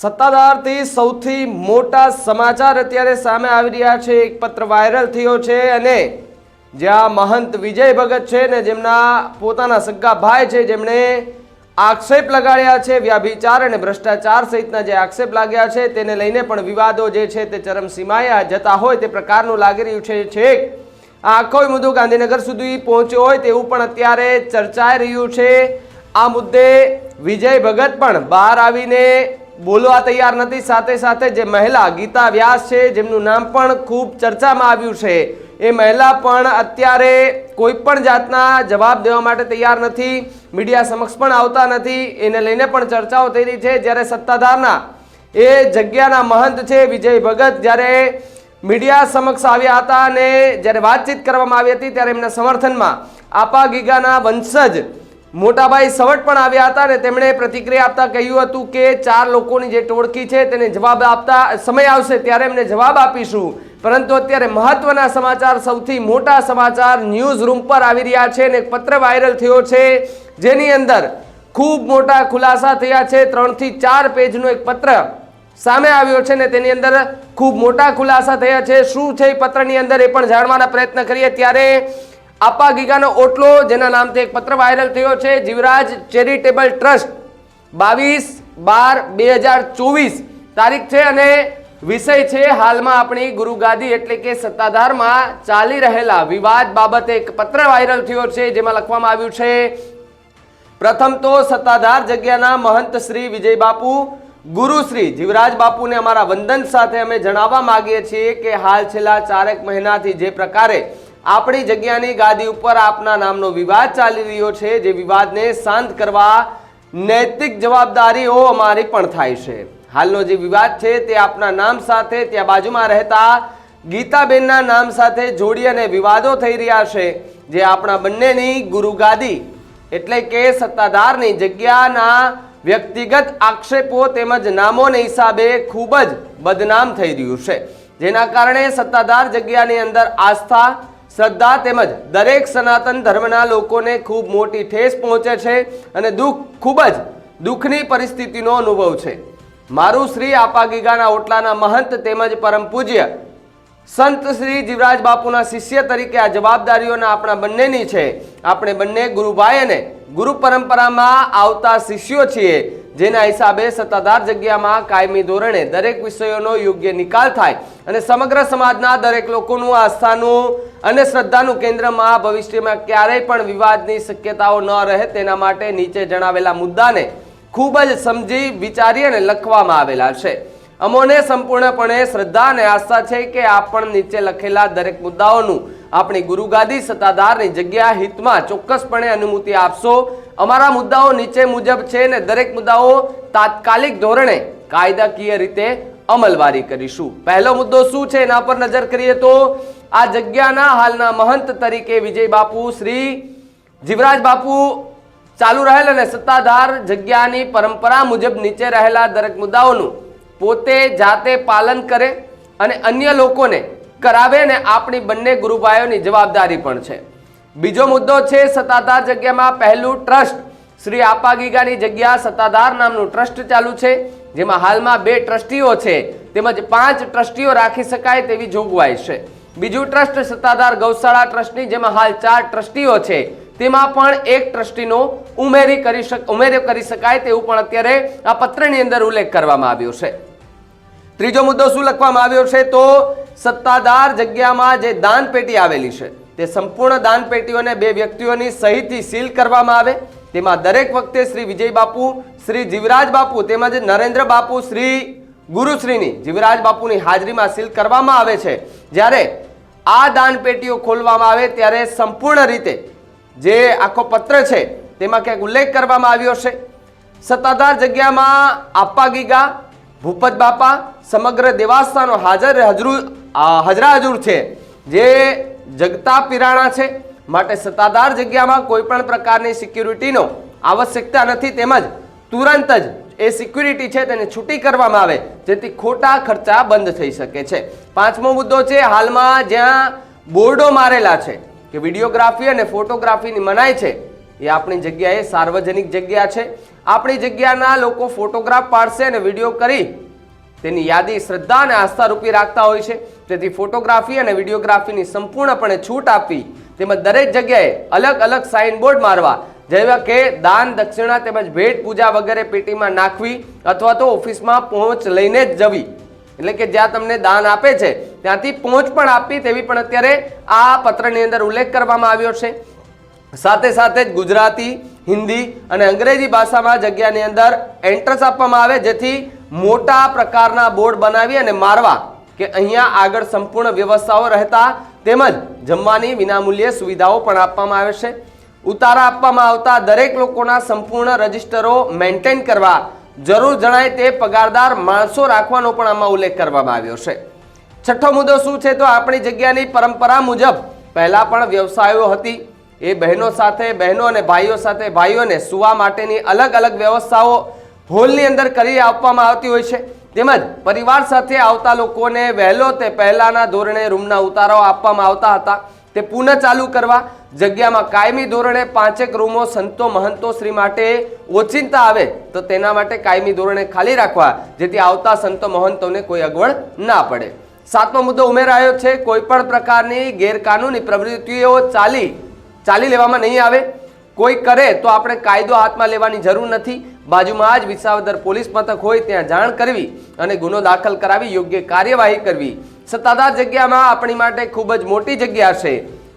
સત્તાધારથી સૌથી મોટા સમાચાર અત્યારે સામે આવી રહ્યા છે. એક પત્ર વાયરલ થયો છે અને જ્યાં મહંત વિજય ભગત છે ને જેમના પોતાના સગા ભાઈ છે, જેમણે આક્ષેપ લગાડ્યા છે, વ્યાભિચાર અને ભ્રષ્ટાચાર સહિતના જે આક્ષેપ લાગ્યા છે તેને લઈને પણ વિવાદો જે છે તે ચરમસીમાએ જતા હોય તે પ્રકારનું લાગી રહ્યું છે. છેક આખો મુદ્દો ગાંધીનગર સુધી પહોંચ્યો હોય તેવું પણ અત્યારે ચર્ચાઈ રહ્યું છે. આ મુદ્દે વિજય ભગત પણ બહાર આવીને બોલવા તૈયાર નથી. સાથે સાથે જે મહિલા ગીતા વ્યાસ છે, જેમનું નામ પણ ખૂબ ચર્ચામાં આવ્યું છે, એ મહિલા પણ અત્યારે કોઈ પણ જાતના જવાબ દેવા માટે તૈયાર નથી. મીડિયા સમક્ષ પણ આવતા નથી. એને લઈને પણ ચર્ચાઓ થઈ રહી છે. જ્યારે સત્તાધારના એ જગ્યાના મહંત છે, વિજય ભગત, જ્યારે મીડિયા સમક્ષ આવ્યા હતા અને જ્યારે વાતચીત કરવામાં આવી હતી, ત્યારે એમના સમર્થનમાં આપા ગીગાના વંશજ મોટાભાઈ સવટ પણ આવ્યા હતા અને તેમણે પ્રતિક્રિયા આપતા કહ્યું હતું કે ચાર લોકોની જે ટોળકી છે તેને જવાબ આપતા સમય આવશે ત્યારે એમને જવાબ આપીશું. પરંતુ અત્યારે મહત્વના સમાચાર, સૌથી મોટા સમાચાર ન્યૂઝ રૂમ પર આવી રહ્યા છે અને એક પત્ર વાયરલ થયો છે જેની અંદર ખૂબ મોટા ખુલાસા થયા છે. ત્રણથી ચાર પેજનો એક પત્ર સામે આવ્યો છે ને તેની અંદર ખૂબ મોટા ખુલાસા થયા છે. શું છે એ પત્રની અંદર એ પણ જાણવાના પ્રયત્ન કરીએ. ત્યારે આપા ગીગાનો ઓટલો, જેના નામથી એક પત્ર વાયરલ થયો છે, જીવરાજ ચેરિટેબલ ટ્રસ્ટ, બાવીસ બાર બે હજાર ચોવીસ તારીખ છે અને વિષય છે હાલમાં આપણી ગુરુગાદી એટલે કે સત્તાધારમાં ચાલી રહેલા વિવાદ બાબતે એક પત્ર વાયરલ થયો છે, જેમાં લખવામાં આવ્યું છે, પ્રથમ તો સત્તાધાર જગ્યાના મહંત શ્રી વિજય બાપુ, ગુરુ શ્રી જીવરાજ બાપુને અમારા વંદન સાથે અમે જણાવવા માંગીએ છીએ કે હાલ છેલ્લા ચારેક મહિનાથી જે પ્રકારે આપણી જગ્યાની ગાદી ઉપર આપના નામનો વિવાદ ચાલી રહ્યો છે, જે વિવાદને શાંત કરવા નૈતિક જવાબદારીઓ અમારી પણ થાય છે. હાલનો જે વિવાદ છે, તે આપના નામ સાથે ત્યાં બાજુમાં રહેતા ગીતાબેનના નામ સાથે જોડી અને વિવાદો થઈ રહ્યા છે, જે આપણા બંનેની ગુરુગાદી એટલે કે સત્તાધારની જગ્યાના વ્યક્તિગત આક્ષેપો તેમજ નામોને હિસાબે ખૂબ જ બદનામ થઈ રહ્યું છે. જેના કારણે સત્તાધાર જગ્યાની અંદર આસ્થા શ્રદ્ધા તેમજ દરેક સનાતન ધર્મના લોકોને ખૂબ મોટી ઠેસ પહોંચે છે અને દુઃખ ખૂબ જ દુઃખની પરિસ્થિતિનો અનુભવ છે. મારું શ્રી આપાગીગાના ઓટલાના મહંત તેમજ પરમ પૂજ્ય સંત શ્રી જીવરાજ બાપુના શિષ્ય તરીકે આ જવાબદારીઓના આપણા બંનેની છે. આપણે બંને ગુરુભાઈ અને ગુરુ પરંપરામાં આવતા શિષ્યો છીએ, જેના હિસાબે સત્તાધાર જગ્યામાં કાયમી ધોરણે દરેક વિષયોનો યોગ્ય નિકાલ થાય અને સમગ્ર સમાજના દરેક લોકોનું આસ્થાનું અને શ્રદ્ધાનું કેન્દ્રમાં ભવિષ્યમાં ક્યારેય પણ વિવાદની શક્યતાઓ ન રહે તેના માટે નીચે જણાવેલા મુદ્દાને ખૂબ જ સમજી વિચારી અને લખવામાં આવેલા છે. અમોને સંપૂર્ણપણે શ્રદ્ધા અને આસ્થા છે કે આપણ નીચે લખેલા દરેક મુદ્દાઓનું આપણી ગુરુગાદી સત્તાધારની જગ્યા હિતમાં ચોક્કસપણે અનુમતિ આપશો. અમારા મુદ્દાઓ નીચે મુજબ છે ને દરેક મુદ્દાઓ તાત્કાલિક ધોરણે કાયદાકીય રીતે અમલવારી કરીશું. પહેલો મુદ્દો શું છે એના પર નજર કરીએ તો આ જગ્યાના હાલના મહંત તરીકે વિજય બાપુ શ્રી જીવરાજ બાપુ ચાલુ રહેલ અને સત્તાધાર જગ્યાની પરંપરા મુજબ નીચે રહેલા દરેક મુદ્દાઓનું પોતે જાતે પાલન કરે અને અન્ય લોકોને કરાવે ને આપણી બંને ગુરુભાઈઓની જવાબદારી પણ છે. બીજો મુદ્દો છે સત્તાધાર જગ્યામાં પહેલું ટ્રસ્ટ. શ્રી આપાગીગાની જગ્યા સત્તાધાર નામનું ટ્રસ્ટ ચાલુ છે, જેમાં હાલમાં બે ટ્રસ્ટીઓ છે, તેમજ પાંચ ટ્રસ્ટીઓ રાખી શકાય તેવી જોગવાઈ છે. બીજું ટ્રસ્ટ સત્તાધાર ગૌશાળા ટ્રસ્ટની, જેમાં હાલ ચાર ટ્રસ્ટીઓ છે. તેમાં પણ એક ટ્રસ્ટીનો ઉમેરી કરી શક, ઉમેરો કરી શકાય તેવું પણ અત્યારે આ પત્રની અંદર ઉલ્લેખ કરવામાં આવ્યો છે. ત્રીજો મુદ્દો શું લખવામાં આવ્યો છે? તો સત્તાધાર જગ્યામાં જે દાન પેટી આવેલી છે, તે સંપૂર્ણ દાન પેટીઓને બે વ્યક્તિઓની સહીથી સીલ કરવામાં આવે. તેમાં દરેક વખતે શ્રી વિજય બાપુ, શ્રી જીવરાજ બાપુ તેમજ નરેન્દ્ર બાપુ, શ્રી ગુરુશ્રીની, જીવરાજ બાપુની હાજરીમાં સીલ કરવામાં આવે છે. જ્યારે આ દાન પેટીઓ ખોલવામાં આવે, ત્યારે સંપૂર્ણ રીતે જે આખો પત્ર છે, તેમાં ક્યાંક ઉલ્લેખ કરવામાં આવ્યો છે. સત્તાધાર જગ્યામાં આપા ગીગા ભૂપત બાપા સમગ્ર દેવાસ્થાનો હાજર હજરુ હજરા હજુર છે. જે જગતા પિરાણા છે, માટે સત્તાધાર જગ્યામાં કોઈ પણ પ્રકારની સિક્યુરિટીનો આવશ્યકતા નથી, તેમજ તુરંત જ એ સિક્યુરિટી છે તેને છૂટી કરવામાં આવે, જેથી ખોટા ખર્ચા બંધ થઈ શકે છે. પાંચમો મુદ્દો છે, હાલમાં જ્યાં બોર્ડો મારેલા છે, કે વિડીયોગ્રાફી અને ફોટોગ્રાફીની મનાય છે, એ આપણી જગ્યાએ સાર્વજનિક જગ્યા છે. આપણી જગ્યાના લોકો ફોટોગ્રાફ પાડશે અને વીડિયો કરી તેની યાદી, શ્રદ્ધા અને આસ્થા રૂપી રાખતા હોય છે. તેથી ફોટોગ્રાફી અને વિડીયોગ્રાફીની સંપૂર્ણપણે છૂટ આપવી તેમજ દરેક જગ્યાએ અલગ અલગ સાઇનબોર્ડ મારવા, જેવા કે દાન, દક્ષિણા તેમજ ભેટ પૂજા વગેરે પેટીમાં નાખવી અથવા તો ઓફિસમાં પહોંચ લઈને જ જવી. એટલે કે જ્યાં તમને દાન આપે છે, ત્યાંથી પહોંચ પણ આપવી તેવી પણ અત્યારે આ પત્રની અંદર ઉલ્લેખ કરવામાં આવ્યો છે. સાથે સાથે જ ગુજરાતી, હિન્દી અને અંગ્રેજી ભાષામાં જગ્યાની અંદર એન્ટ્રન્સ આપવામાં આવે, જેથી મોટા પ્રકારના બોર્ડ બનાવી અને મારવા કે અહીંયા આગળ સંપૂર્ણ વ્યવસ્થાઓ રહેતા તેમજ જમવાની વિનામૂલ્યે સુવિધાઓ પણ આપવામાં આવે છે. ઉતારા આપવામાં આવતા દરેક લોકોના સંપૂર્ણ રજિસ્ટરો મેન્ટેન કરવા જરૂર જણાય તે પગારદાર માણસો રાખવાનો પણ આમાં ઉલ્લેખ કરવામાં આવ્યો છે. છઠ્ઠો મુદ્દો શું છે? તો આપણી જગ્યાની પરંપરા મુજબ પહેલાં પણ વ્યવસાયો હતી. એ બહેનો સાથે, બહેનો અને ભાઈઓ સાથે, ભાઈઓને સુવા માટેની અલગ અલગ વ્યવસ્થાઓ હોલની અંદર કરી આપવામાં આવતી હોય છે. તેમજ પરિવાર સાથે આવતા લોકોને વહેલો તે પહેલાના ધોરણે રૂમના ઉતારાઓ આપવામાં આવતા હતા. તે પુનઃ ચાલુ કરવા, જગ્યામાં કાયમી ધોરણે પાંચેક રૂમો સંતો મહંતો શ્રી માટે ઓચિંતા આવે તો તેના માટે કાયમી ધોરણે ખાલી રાખવા, જેથી આવતા સંતો મહંતોને કોઈ અગવડ ના પડે. સાતમો મુદ્દો ઉમેરાયો છે, કોઈ પણ પ્રકારની ગેરકાનૂની પ્રવૃત્તિઓ ચાલી ચાલી લેવામાં નહીં આવે. કોઈ કરે તો આપણે કાયદો હાથમાં લેવાની જરૂર નથી. બાજુમાં જ વિસાવદર પોલીસ મથક હોય ત્યાં જાણ કરવી અને ગુનો દાખલ કરાવી યોગ્ય કાર્યવાહી કરવી. સત્તાધાર જગ્યામાં આપણી માટે ખૂબ જ મોટી જગ્યા છે.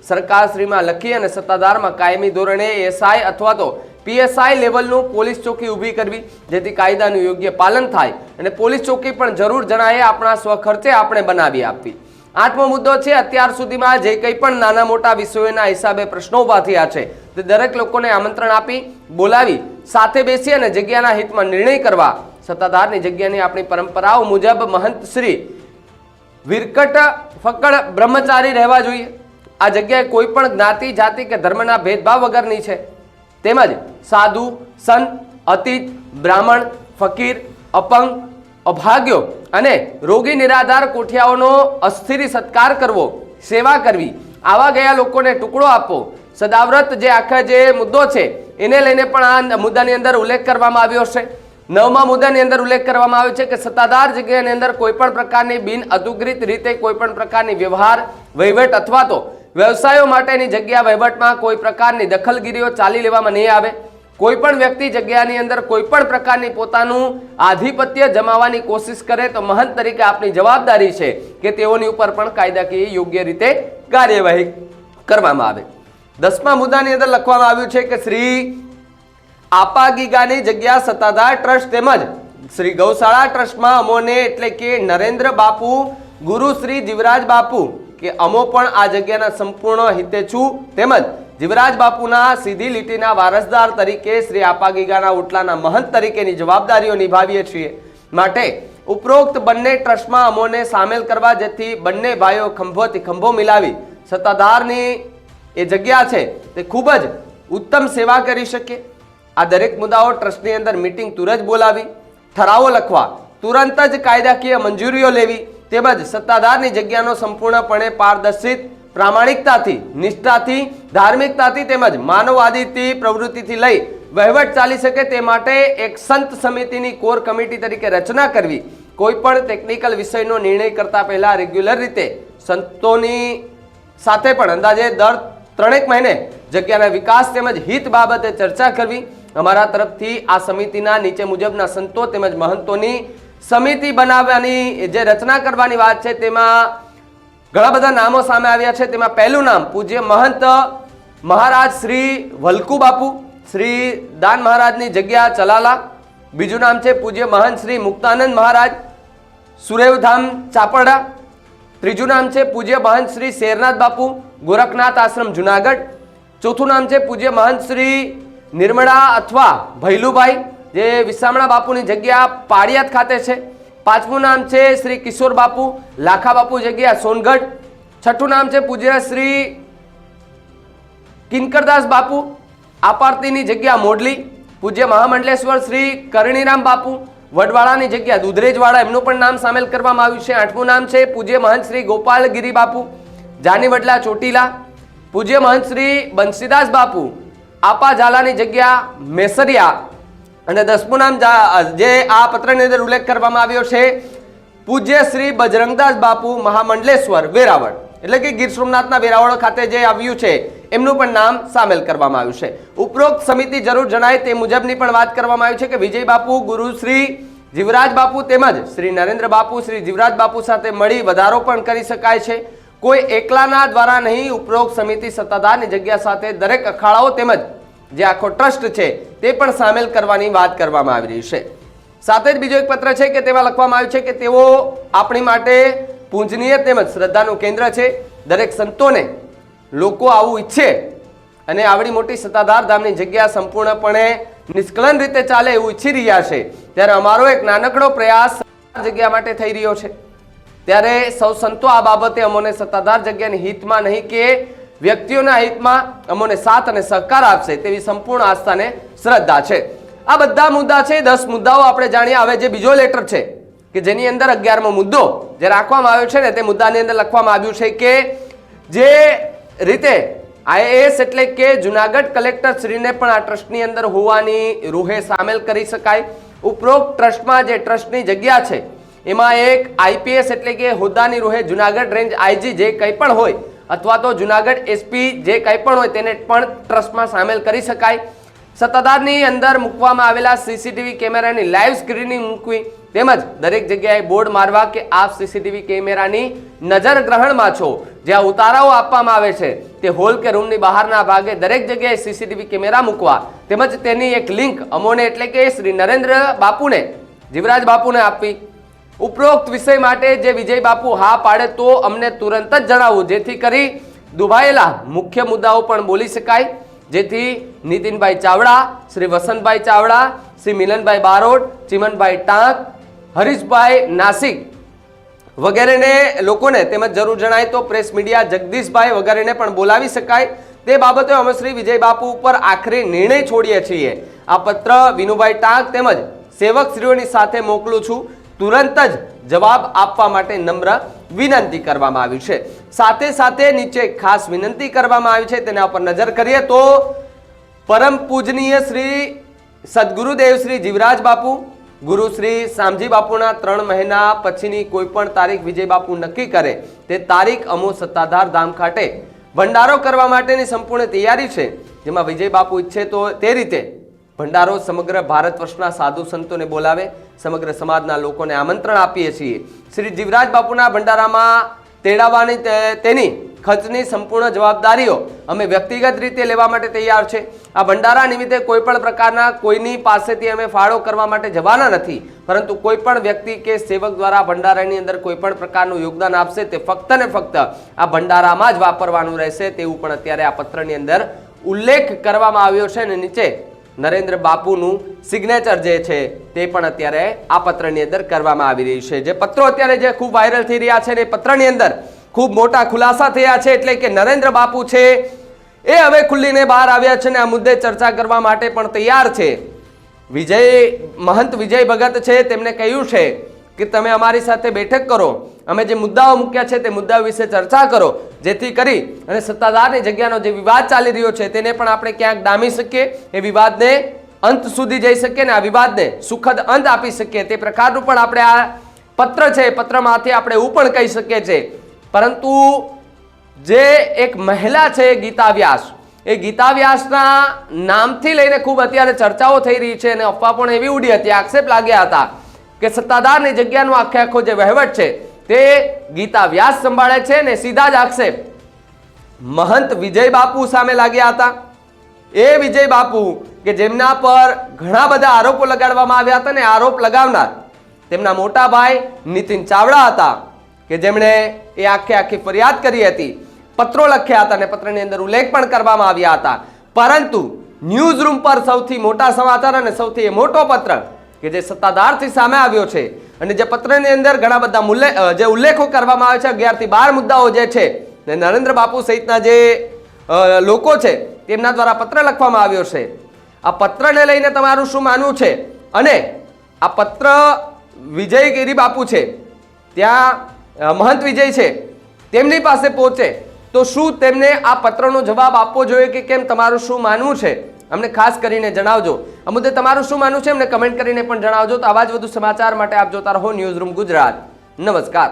સરકારશ્રીમાં લખી અને સત્તાધારમાં કાયમી ધોરણે એસઆઈ અથવા તો પીએસઆઈ લેવલનું પોલીસ ચોકી ઊભી કરવી, જેથી કાયદાનું યોગ્ય પાલન થાય. અને પોલીસ ચોકી પણ જરૂર જણાય આપણા સ્વખર્ચે આપણે બનાવી આપવી. આઠમો મુદ્દો છે, અત્યાર સુધીમાં જે કંઈ પણ નાના મોટા વિષયોના હિસાબે પ્રશ્નો ઊભા થયા છે, તે દરેક લોકોને આમંત્રણ આપી, બોલાવી, સાથે બેસી અને જગ્યાના હિતમાં નિર્ણય કરવા, સત્તાધારની જગ્યાની આપણી પરંપરાઓ મુજબ મહંત શ્રી વિરકટ ફક્કડ બ્રહ્મચારી રહેવા જોઈએ. આ જગ્યાએ કોઈ પણ જ્ઞાતિ, જાતિ કે ધર્મના ભેદભાવ વગરની છે. તેમજ સાધુ, સંત, અતીત, બ્રાહ્મણ, ફકીર, અપંગ અભાગ્યો અને રોગી નિરાધાર કોઠિયાઓનો અસ્થિર સત્કાર કરવો, સેવા કરવી, આવા ગયા લોકોને ટુકડો આપવો, સદાવ્રત જે આખા જે મુદ્દો છે, એને લઈને પણ આ મુદ્દાની અંદર ઉલ્લેખ કરવામાં આવ્યો છે નવમા મુદ્દાની અંદર ઉલ્લેખ કરવામાં આવ્યો છે કે સત્તાધાર જગ્યાની અંદર કોઈ પણ પ્રકારની બિન અધિકૃત રીતે કોઈ પણ પ્રકારની વ્યવહાર, વહીવટ અથવા તો વ્યવસાયો માટેની જગ્યા વહીવટમાં કોઈ પ્રકારની દખલગીરીઓ ચાલી લેવામાં નહીં આવે. કોઈ પણ વ્યક્તિ જગ્યાની અંદર કોઈ પણ પ્રકારની પોતાનું આધિપત્ય જમાવવાની કોશિશ કરે તો મહંત તરીકે આપણી જવાબદારી છે કે તેઓની ઉપર પણ કાયદાકીય યોગ્ય રીતે કાર્યવાહી કરવામાં આવે. દસમા મુદ્દાની અંદર લખવામાં આવ્યું છે કે શ્રી આપાગીગાની જગ્યા સત્તાધાર ટ્રસ્ટ તેમજ શ્રી ગૌશાળા ટ્રસ્ટમાં અમોને એટલે કે નરેન્દ્ર બાપુ, ગુરુ શ્રી જીવરાજ બાપુ કે અમો પણ આ જગ્યાના સંપૂર્ણ હિતે છું તેમજ જીવરાજ બાપુના સીધી લીટીના વારસદાર તરીકે શ્રી આપાગીગાના ઉટલાના મહંત તરીકેની જવાબદારીઓ નિભાવીએ છીએ. માટે ઉપરોક્ત બંને ટ્રસ્ટમાં અમોને સામેલ કરવા જેથી બંને ભાઈઓ ખંભોથી ખંભો મિલાવી સત્તાધારની એ જગ્યા છે તે ખૂબ જ ઉત્તમ સેવા કરી શકે આ દરેક મુદ્દાઓ ટ્રસ્ટની અંદર મિટિંગ તુરંત બોલાવી, ઠરાવો લખવા, તુરંત જ કાયદાકીય મંજૂરીઓ લેવી તેમજ સત્તાધારની જગ્યાનો સંપૂર્ણપણે પારદર્શિત પ્રામાણિકતાથી, નિષ્ઠાથી, ધાર્મિકતાથી તેમજ માનવવાદીથી, પ્રવૃત્તિથી લઈ વહીવટ ચાલી શકે તે માટે એક સંત સમિતિની કોર કમિટી તરીકે રચના કરવી. કોઈ પણ ટેકનિકલ વિષયનો નિર્ણય કરતા પહેલા રેગ્યુલર રીતે સંતોની સાથે પણ અંદાજે દર ત્રણેક મહિને જગ્યાના વિકાસ તેમજ હિત બાબતે ચર્ચા કરવી. અમારા તરફથી આ સમિતિના નીચે મુજબના સંતો તેમજ મહંતોની સમિતિ બનાવવાની જે રચના કરવાની વાત છે તેમાં ઘણા બધા નામો સામે આવ્યા છે. તેમાં પહેલું નામ પૂજ્ય મહંત મહારાજ શ્રી વલ્કુ બાપુ શ્રી દાન મહારાજની જગ્યા ચલાલા. બીજું નામ છે પૂજ્ય મહંત શ્રી મુક્તાનંદ મહારાજ, સુરેવધામ ચાપડા ત્રીજું નામ છે પૂજ્ય મહંત શ્રી શેરનાથ બાપુ, ગોરખનાથ આશ્રમ જુનાગઢ. ચોથું નામ છે પૂજ્ય મહંત શ્રી નિર્મળા અથવા ભૈલુભાઈ, જે વિસામણા બાપુની જગ્યા પાળિયાદ ખાતે છે. પાંચમું નામ છે શ્રી કિશોર બાપુ, લાખા બાપુ જગ્યા, સોનગઢ. છઠ્ઠું નામ છે પૂજ્ય શ્રી કિંકરદાસ બાપુ, આપાર્તીની જગ્યા મોડલી. પૂજ્ય મહામંડલેશ્વર શ્રી કરણીરામ બાપુ, વડવાળાની જગ્યા દુધરેજવાળા, એમનું પણ નામ સામેલ કરવામાં આવ્યું છે. આઠમું નામ છે પૂજ્ય મહંત શ્રી ગોપાલગીરી બાપુ, જાનીવડલા ચોટીલા. પૂજ્ય મહંત શ્રી બંસીદાસ બાપુ, આપા ઝાલાની જગ્યા મેસરિયા. અને દસમું નામ જે આ પત્રની અંદર ઉલ્લેખ કરવામાં આવ્યો છે, પૂજ્ય શ્રી બજરંગદાસ બાપુ મહામંડલેશ્વર, વેરાવળ. એટલે કે ગીર સોમનાથના વેરાવળ ખાતે જે આવ્યું છે, એમનું પણ નામ સામેલ કરવામાં આવ્યું છે. ઉપરોક્ત સમિતિ જરૂર જણાય તે મુજબની પણ વાત કરવામાં આવી છે કે વિજય બાપુ, ગુરુ શ્રી જીવરાજ બાપુ તેમજ શ્રી નરેન્દ્ર બાપુ, શ્રી જીવરાજ બાપુ સાથે મળી વધારો પણ કરી શકાય છે. કોઈ એકલાના દ્વારા નહીં, ઉપરોક્ત સમિતિ સત્તાધારની જગ્યા સાથે દરેક અખાડાઓ તેમજ જે આખો ટ્રસ્ટ છે તે પણ સામેલ કરવાની વાત કરવામાં આવી રહી છે. સાથે જ બીજો એક પત્ર છે કે તેમાં લખવામાં આવ્યું છે કે તેઓ આપણી માટે પૂજનીય તેમજ શ્રદ્ધાનું કેન્દ્ર છે. દરેક સંતોને લોકો આવું ઈચ્છે અને આવડી મોટી સત્તાધાર ધામની જગ્યા સંપૂર્ણપણે નિષ્કલન રીતે ચાલે એવું ઈચ્છી રહ્યા છે. ત્યારે અમારો એક નાનકડો પ્રયાસ જગ્યા માટે થઈ રહ્યો છે. ત્યારે સૌ સંતો આ બાબતે અમોને સત્તાધાર જગ્યાની હિતમાં નહીં કે વ્યક્તિઓના હિતમાં અમોને સાથ અને સહકાર આપશે તેવી સંપૂર્ણ આસ્થાને શ્રદ્ધા છે. આ બધા મુદ્દા છે દસ મુદ્દાઓ આપણે જાણીએ. હવે જે બીજો લેટર છે, કે જેની અંદર અગિયારમો મુદ્દો જે રાખવામાં આવ્યો છે ને, તે મુદ્દાની અંદર લખવામાં આવ્યું છે કે જે રીતે આઈએએસ એટલે કે જુનાગઢ કલેક્ટર શ્રીને પણ આ ટ્રસ્ટની અંદર હોવાની રૂહે સામેલ કરી શકાય. ઉપરોક્ત ટ્રસ્ટમાં જે ટ્રસ્ટની જગ્યા છે, એમાં એક આઈપીએસ એટલે કે હોદ્દાની રૂહે જુનાગઢ રેન્જ આઈજી જે કંઈ પણ હોય અથવા તો જુનાગઢ એસપી જે કંઈ પણ હોય તેને પણ ટ્રસ્ટમાં સામેલ કરી શકાય. સત્તાધારની અંદર મૂકવામાં આવેલા સીસીટીવી કેમેરાની લાઈવ સ્ક્રીનિંગ મૂકવી તેમજ દરેક જગ્યાએ બોર્ડ મારવા કે આપ સીસીટીવી કેમેરાની નજર ગ્રહણમાં છો. જ્યાં ઉતારાઓ આપવામાં આવે છે તે હોલ કે રૂમની બહારના ભાગે દરેક જગ્યાએ સીસીટીવી કેમેરા મૂકવા. તેમજ તેની એક લિંક અમોને એટલે કે શ્રી નરેન્દ્ર બાપુને, જીવરાજ બાપુને આપવી. ઉપરોક્ત વિષય માટે જે વિજય બાપુ હા પાડે તો અમને તુરંત જ જણાવવું જેથી કરી દુભાયેલા મુખ્ય મુદ્દાઓ પણ બોલી શકાય. જેથી નીતિનભાઈ ચાવડા, શ્રી વસંતભાઈ ચાવડા, શ્રી મિલનભાઈ બારોટ, ચિમનભાઈ ટાંક, હરીશભાઈ નાસિક વગેરેને લોકોને તેમજ જરૂર જણાય તો પ્રેસ મીડિયા જગદીશભાઈ વગેરેને પણ બોલાવી શકાય. તે બાબતે અમે શ્રી વિજય બાપુ ઉપર આખરી નિર્ણય છોડીએ છીએ. આ પત્ર વિનુભાઈ ટાંક તેમજ સેવકશ્રીઓની સાથે મોકલું છું. તુરંત જ જવાબ આપવા માટે નમ્ર વિનંતી કરવામાં આવી છે. સાથે સાથે નીચે ખાસ વિનંતી કરવામાં આવી છે. તેના ઉપર નજર કરીએ તો પરમ પૂજનીય શ્રી સદગુરુદેવ શ્રી જીવરાજ બાપુ, ગુરુ શ્રી શામજી બાપુના ત્રણ મહિના પછીની કોઈ પણ તારીખ વિજય બાપુ નક્કી કરે, તે તારીખ અમો સત્તાધાર ધામ ખાતે ભંડારો કરવા માટેની સંપૂર્ણ તૈયારી છે. જેમાં વિજય બાપુ ઈચ્છે તો તે રીતે ભંડારો સમગ્ર ભારત વર્ષના સાધુ સંતોને બોલાવે, સમગ્ર સમાજના લોકોને આમંત્રણ આપીએ છીએ. શ્રી જીવરાજ બાપુના ભંડારામાં તેડાવવાની તેની ખર્ચની સંપૂર્ણ જવાબદારીઓ અમે વ્યક્તિગત રીતે લેવા માટે તૈયાર છે. આ ભંડારા નિમિત્તે કોઈ પણ પ્રકારના કોઈની પાસેથી અમે ફાળો કરવા માટે જવાના નથી. પરંતુ કોઈ પણ વ્યક્તિ કે સેવક દ્વારા ભંડારાની અંદર કોઈ પણ પ્રકારનું યોગદાન આપશે તે ફક્ત ને ફક્ત આ ભંડારામાં જ વાપરવાનું રહેશે તેવું પણ અત્યારે આ પત્રની અંદર ઉલ્લેખ કરવામાં આવ્યો છે અને નીચે નરેન્દ્ર બાપુનું સિગ્નેચર જે છે તે પણ અત્યારે આ પત્રની અંદર કરવામાં આવી રહ્યું છે. જે પત્રો અત્યારે જે ખૂબ વાયરલ થઈ રહ્યા છે ને પત્રની અંદર ખૂબ મોટા ખુલાસા થયા છે એટલે કે નરેન્દ્ર બાપુ છે એ હવે ખુલ્લીને બહાર આવ્યા છે ને આ મુદ્દે ચર્ચા કરવા માટે પણ તૈયાર છે. વિજય મહંત વિજય ભગત છે તેમણે કહ્યું છે કે તમે અમારી સાથે બેઠક કરો. અમે જે મુદ્દાઓ મૂક્યા છે તે મુદ્દાઓ વિશે ચર્ચા કરો, જેથી કરી અને સત્તાધારની જગ્યાનો જે વિવાદ ચાલી રહ્યો છે તેને પણ આપણે ક્યાંક ડામી શકીએ, એ વિવાદને અંત સુધી જઈ શકીએ ને આ વિવાદને સુખદ અંત આપી શકીએ તે પ્રકારનું પણ આપણે આ પત્ર છે એ પત્રમાંથી આપણે એવું પણ કહી શકીએ છીએ પરંતુ જે એક મહિલા છે ગીતા વ્યાસ એ ગીતા વ્યાસના નામથી લઈને ખૂબ અત્યારે ચર્ચાઓ થઈ રહી છે અને અફવા પણ એવી ઉડી હતી, આક્ષેપ લાગ્યા હતા કે સત્તાધારની જગ્યાનો આખે આખો જે વહીવટ છે તે ગીતા વ્યાસ સંભાળે છે ને સીધા જ આક્ષેપ. મહંત વિજય બાપુ સામે લાગ્યા હતા. એ વિજય બાપુ કે જેમના પર ઘણા બધા આરોપો લગાડવામાં આવ્યા હતા ને આરોપ લગાવનાર. તેમના મોટા ભાઈ નીતિન ચાવડા હતા કે જેમણે એ આખે આખી ફરિયાદ કરી હતી. પત્રો લખ્યા હતા અને પત્રની અંદર ઉલ્લેખ પણ કરવામાં આવ્યા હતા. પરંતુ ન્યૂઝ રૂમ પર સૌથી મોટા સમાચાર અને સૌથી મોટો પત્ર કે જે સત્તાધારથી સામે આવ્યો છે અને જે પત્રની અંદર ઘણા બધા જે ઉલ્લેખો કરવામાં આવે છે, અગિયારથી બાર મુદ્દાઓ જે છે, ને નરેન્દ્ર બાપુ સહિતના જે લોકો છે, તેમના દ્વારા પત્ર લખવામાં આવ્યો છે. આ પત્રને લઈને તમારું શું માનવું છે? અને આ પત્ર વિજયગીરી બાપુ છે, ત્યાં મહંત વિજય છે, તેમની પાસે પહોંચે. તો શું તેમને આ પત્રનો જવાબ આપવો જોઈએ કે કેમ? તમારું શું માનવું છે? અમને ખાસ કરીને જણાવજો. આ મુદ્દે તમારું શું માનવું છે, અમને કમેન્ટ કરીને પણ જણાવજો. તો આવા જ વધુ સમાચાર માટે આપ જોતા રહો ન્યૂઝ રૂમ ગુજરાત. નમસ્કાર.